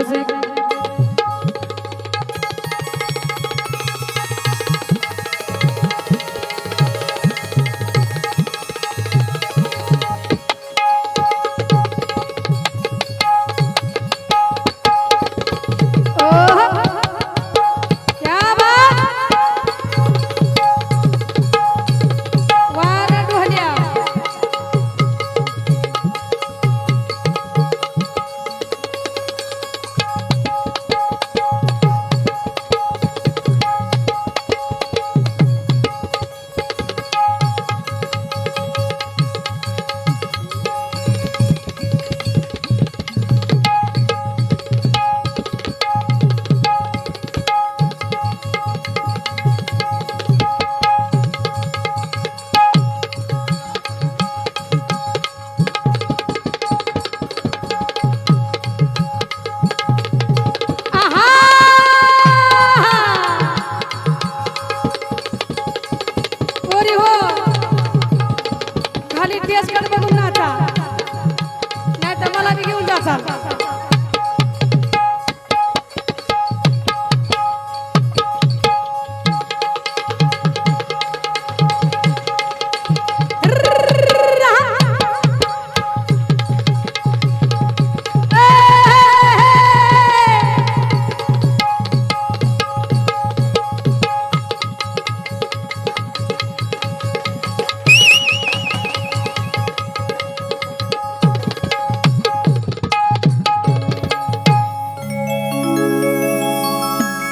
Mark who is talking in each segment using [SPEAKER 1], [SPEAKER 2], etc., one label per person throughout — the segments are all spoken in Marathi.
[SPEAKER 1] হসে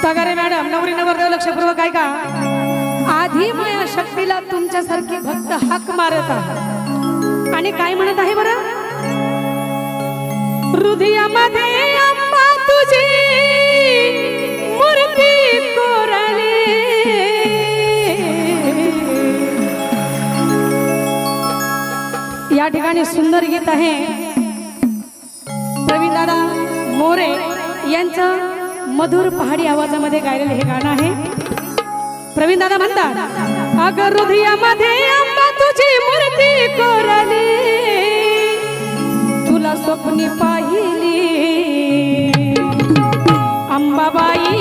[SPEAKER 1] तगारे मॅडम नवरी नवरदेव लक्षपूर्वक का आधी माया शक्तीला तुमच्यासारखे भक्त हाक मारत आहे. आणि काय म्हणत आहे बरं? हृदयामध्ये अम्मा तुझी मूर्ती कोरली. या ठिकाणी सुंदर गीत आहे. प्रवीण दादा मोरे यांचं मधुर पहाडी आवाजामध्ये गायलेलं हे गाणं आहे. प्रवीण दादा म्हणतात अगर हृदयामध्ये अंबा तुझी मूर्ती कोरली तुला स्वप्नी पाहिली अंबाबाई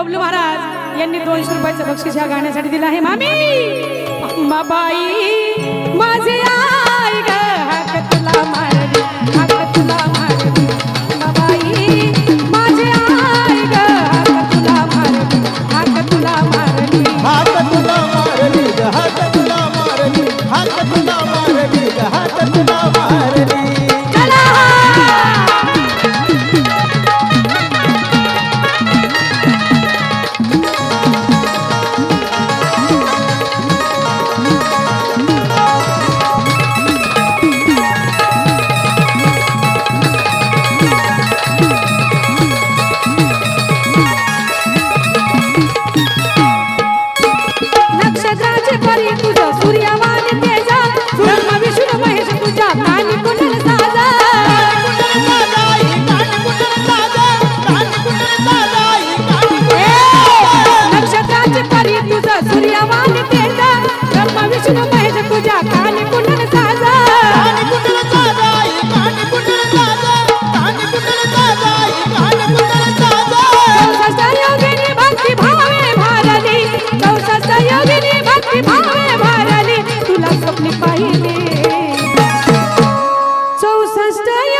[SPEAKER 1] बबलू महाराज यांनी दोनशे रुपयाचं बक्षीस या गाण्यासाठी दिलं आहे. मामी! अंबाबाई माझे sister.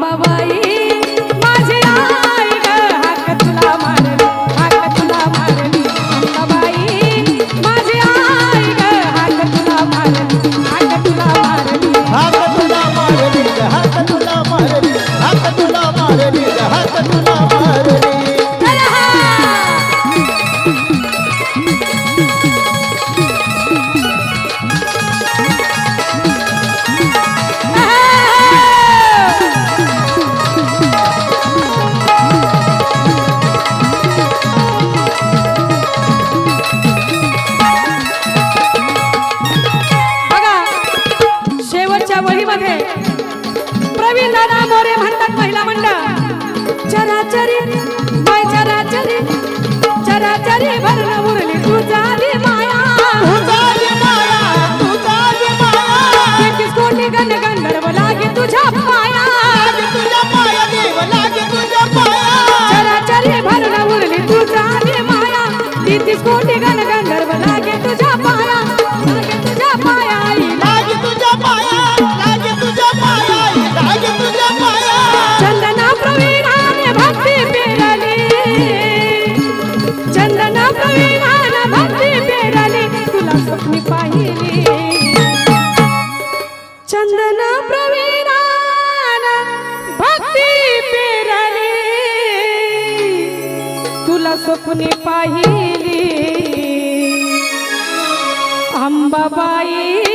[SPEAKER 1] babai अंबाबाई